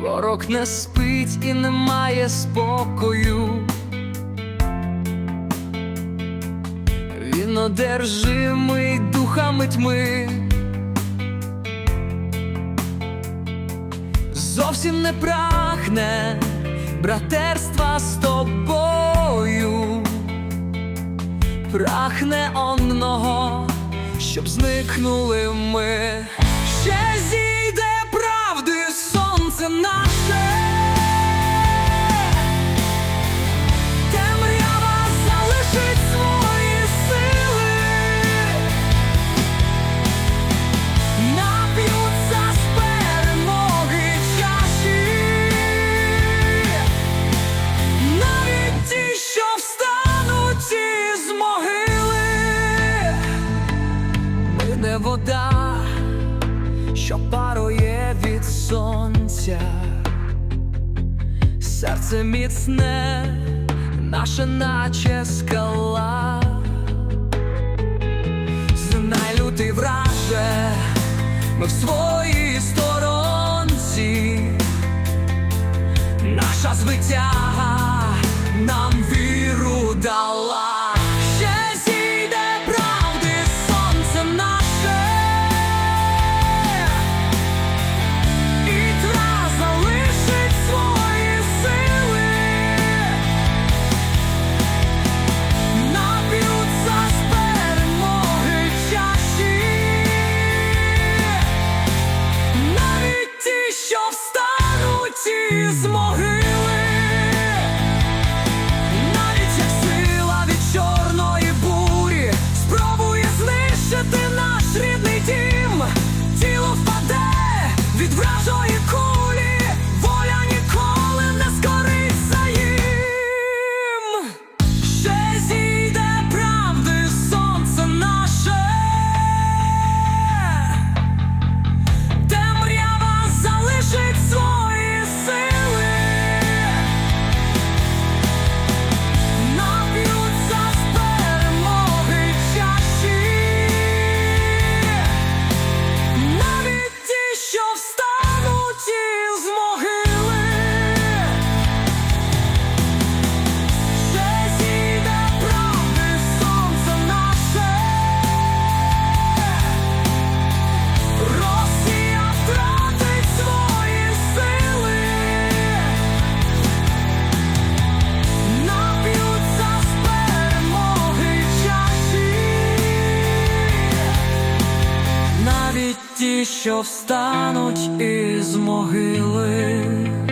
Ворог не спить і не має спокою. Він одержимий духами тьми. Зовсім не прагне братерства з тобою, прагне одного, щоб зникнули ми. Ще зійде вода, що парує від сонця серце міцне, наше наче скала. Знай лютий враже, ми в своїй сторонці, наша звитяга нам віру дала. що встануть із могили.